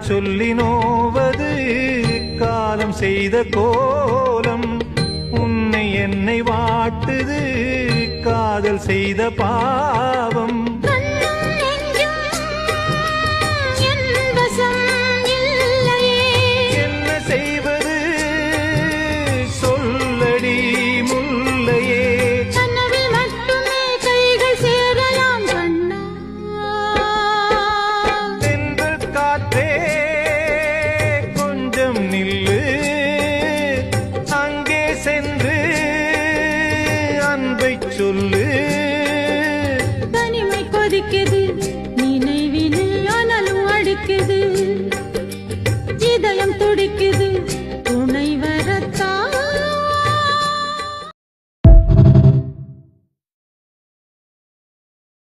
சொல்லி நோவது காலம் செய்த கோலம் உன்னை என்னை வாட்டுது. காதல் செய்த பாவம் நில்லு. அங்கே சென்று அன்பை சொல்லு. தனிமை கொதிக்குது நினைவினே ஆனாலும் அடிக்குது. இதயம் துடிக்குது